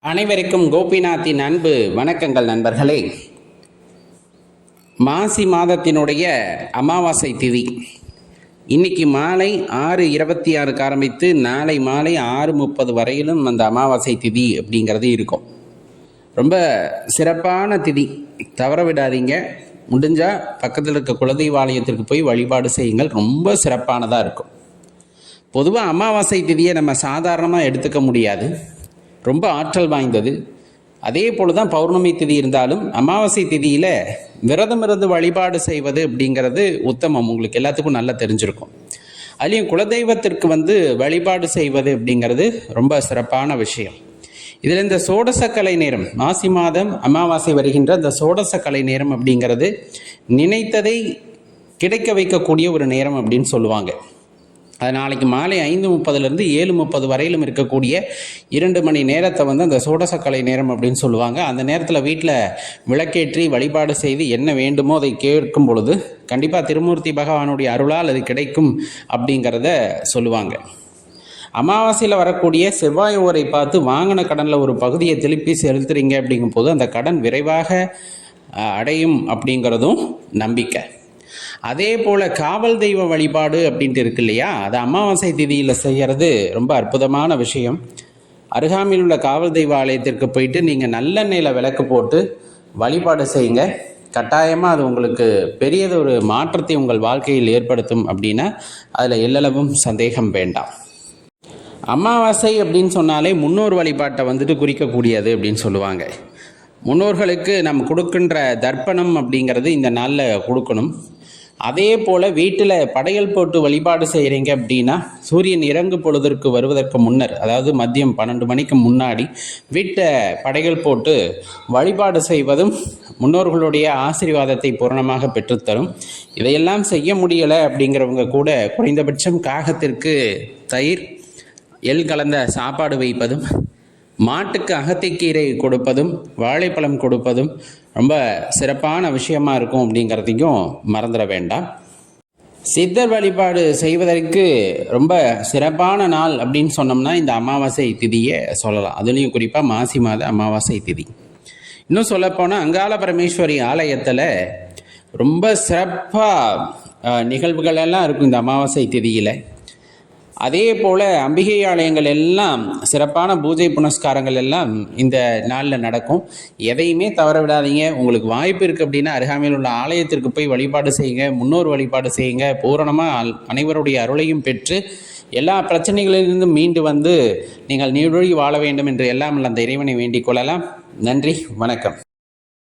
அனைவருக்கும் கோபிநாத்தின் அன்பு வணக்கங்கள் நண்பர்களே. மாசி மாதத்தினுடைய அமாவாசை திதி. இன்னைக்கு மாலை ஆறு இருபத்தி ஆறுக்கு ஆரம்பித்து நாளை மாலை ஆறு முப்பது வரையிலும் அந்த அமாவாசை திதி அப்படிங்கிறது இருக்கும். ரொம்ப சிறப்பான திதி. தவற விடாதீங்க. முடிஞ்சால் பக்கத்தில் இருக்க குலதெய்வ ஆலயத்திற்கு போய் வழிபாடு செய்யுங்கள். ரொம்ப சிறப்பானதாக இருக்கும். பொதுவாக அமாவாசை திதியை நம்ம சாதாரணமாக எடுத்துக்க முடியாது. ரொம்ப ஆற்றல் வாய்ந்தது. அதே போல தான் பௌர்ணமி திதி இருந்தாலும் அமாவாசை திதியில் விரதம் இருந்து வழிபாடு செய்வது அப்படிங்கிறது உத்தமம். உங்களுக்கு எல்லாத்துக்கும் நல்லா தெரிஞ்சிருக்கும். அதுலேயும் குலதெய்வத்திற்கு வந்து வழிபாடு செய்வது அப்படிங்கிறது ரொம்ப சிறப்பான விஷயம். இதில் இந்த சோடசக்கலை நேரம் மாசி மாதம் அமாவாசை வருகின்ற இந்த சோடசக்கலை நேரம் அப்படிங்கிறது நினைத்ததை கிடைக்க வைக்கக்கூடிய ஒரு நேரம் அப்படின்னு சொல்லுவாங்க. அது நாளைக்கு மாலை ஐந்து முப்பதுலேருந்து ஏழு முப்பது வரையிலும் இருக்கக்கூடிய இரண்டு மணி நேரத்தை வந்து அந்த சோடசக்கலை நேரம் அப்படின்னு சொல்லுவாங்க. அந்த நேரத்தில் வீட்டில் விளக்கேற்றி வழிபாடு செய்து என்ன வேண்டுமோ அதை கேட்கும் பொழுது கண்டிப்பாக திருமூர்த்தி பகவானுடைய அருளால் அது கிடைக்கும் அப்படிங்கிறத சொல்லுவாங்க. அமாவாசையில் வரக்கூடிய செவ்வாய் ஓரை பார்த்து வாங்கின கடனில் ஒரு பகுதியை திருப்பி செலுத்துறீங்க அப்படிங்கும்போது அந்த கடன் விரைவாக அடையும் அப்படிங்கிறதும் நம்பிக்கை. அதே போல் காவல் தெய்வ வழிபாடு அப்படின்ட்டு இருக்கு இல்லையா? அது அமாவாசை திதியில் செய்கிறது ரொம்ப அற்புதமான விஷயம். அருகாமையில் உள்ள காவல் தெய்வ ஆலயத்திற்கு போயிட்டு நீங்கள் நல்லெண்ணெயில் விளக்கு போட்டு வழிபாடு செய்யுங்க. கட்டாயமாக அது உங்களுக்கு பெரியது ஒரு மாற்றத்தை உங்கள் வாழ்க்கையில் ஏற்படுத்தும் அப்படின்னா அதில் எல்லளவும் சந்தேகம் வேண்டாம். அமாவாசை அப்படின்னு சொன்னாலே முன்னோர் வழிபாட்டை வந்துட்டு குறிக்கக்கூடியது அப்படின்னு சொல்லுவாங்க. முன்னோர்களுக்கு நம்ம கொடுக்கின்ற தர்ப்பணம் அப்படிங்கிறது இந்த நாளில் கொடுக்கணும். அதே போல் வீட்டில் படையல் போட்டு வழிபாடு செய்கிறீங்க அப்படின்னா சூரியன் இறங்கு பொழுதற்கு வருவதற்கு முன்னர் அதாவது மதியம் பன்னெண்டு மணிக்கு முன்னாடி வீட்டை படையல் போட்டு வழிபாடு செய்வதும் முன்னோர்களுடைய ஆசீர்வாதத்தை பூரணமாக பெற்றுத்தரும். இதையெல்லாம் செய்ய முடியலை அப்படிங்கிறவங்க கூட குறைந்தபட்சம் காகத்திற்கு தயிர் எள் கலந்த சாப்பாடு வைப்பதும் மாட்டுக்கு அகத்திக்கீரை கொடுப்பதும் வாழைப்பழம் கொடுப்பதும் ரொம்ப சிறப்பான விஷயமா இருக்கும் அப்படிங்கிறதையும் மறந்துட வேண்டாம். சித்தர் வழிபாடு செய்வதற்கு ரொம்ப சிறப்பான நாள் அப்படின்னு சொன்னோம்னா இந்த அமாவாசை திதியை சொல்லலாம். அதுலேயும் குறிப்பாக மாசி மாத அமாவாசை திதி. இன்னும் சொல்லப்போனால் அங்காள பரமேஸ்வரி ஆலயத்தில் ரொம்ப சிறப்பாக நிகழ்வுகள் எல்லாம் இருக்கும் இந்த அமாவாசை திதியில். அதே போல் அம்பிகை ஆலயங்கள் எல்லாம் சிறப்பான பூஜை புனஸ்காரங்கள் எல்லாம் இந்த நாளில் நடக்கும். எதையுமே தவற விடாதீங்க. உங்களுக்கு வாய்ப்பு இருக்குது அப்படின்னா அருகாமையில் உள்ள ஆலயத்திற்கு போய் வழிபாடு செய்யுங்க. முன்னோர் வழிபாடு செய்யுங்க. பூரணமாக அனைவருடைய அருளையும் பெற்று எல்லா பிரச்சனைகளிலிருந்தும் மீண்டு வந்து நீங்கள் நீடொழி வாழ வேண்டும் என்று எல்லாம் அந்த இறைவனை வேண்டிக் கொள்ளலாம். நன்றி. வணக்கம்.